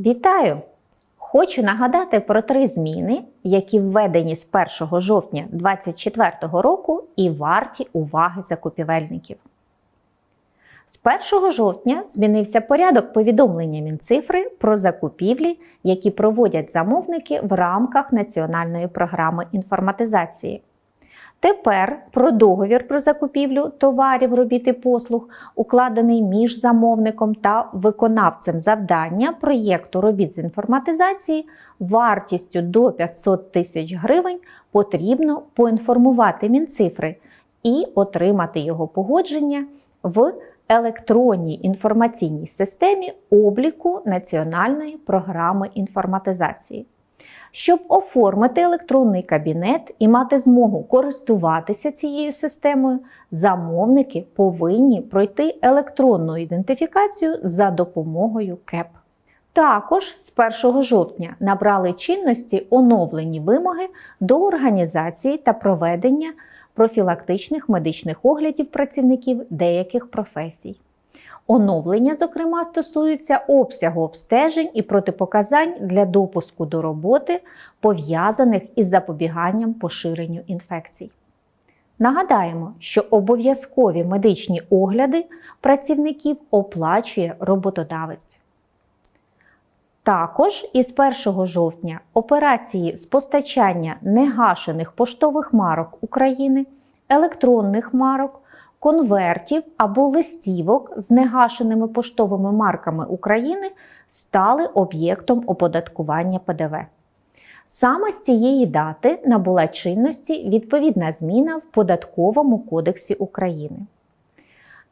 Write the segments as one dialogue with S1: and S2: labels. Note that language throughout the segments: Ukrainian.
S1: Вітаю! Хочу нагадати про три зміни, які введені з 1 жовтня 2024 року і варті уваги закупівельників. З 1 жовтня змінився порядок повідомлення Мінцифри про закупівлі, які проводять замовники в рамках національної програми інформатизації. Тепер про договір про закупівлю товарів, робіт і послуг, укладений між замовником та виконавцем завдання проєкту робіт з інформатизації вартістю до 500 тисяч гривень потрібно поінформувати Мінцифри і отримати його погодження в електронній інформаційній системі обліку Національної програми інформатизації. Щоб оформити електронний кабінет і мати змогу користуватися цією системою, замовники повинні пройти електронну ідентифікацію за допомогою КЕП. Також з 1 жовтня набрали чинності оновлені вимоги до організації та проведення профілактичних медичних оглядів працівників деяких професій. Оновлення, зокрема, стосуються обсягу обстежень і протипоказань для допуску до роботи, пов'язаних із запобіганням поширенню інфекцій. Нагадаємо, що обов'язкові медичні огляди працівників оплачує роботодавець. Також із 1 жовтня операції з постачання негашених поштових марок України, електронних марок, конвертів або листівок з негашеними поштовими марками України стали об'єктом оподаткування ПДВ. Саме з цієї дати набула чинності відповідна зміна в Податковому кодексі України.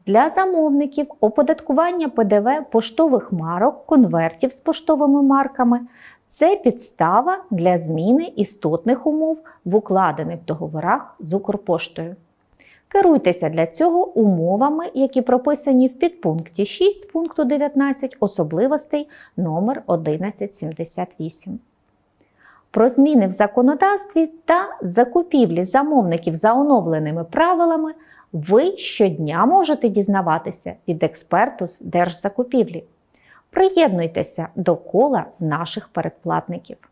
S1: Для замовників оподаткування ПДВ поштових марок, конвертів з поштовими марками це підстава для зміни істотних умов в укладених договорах з Укрпоштою. Керуйтеся для цього умовами, які прописані в підпункті 6 пункту 19 особливостей номер 1178. Про зміни в законодавстві та закупівлі замовників за оновленими правилами ви щодня можете дізнаватися від експерту з держзакупівлі. Приєднуйтеся до кола наших передплатників.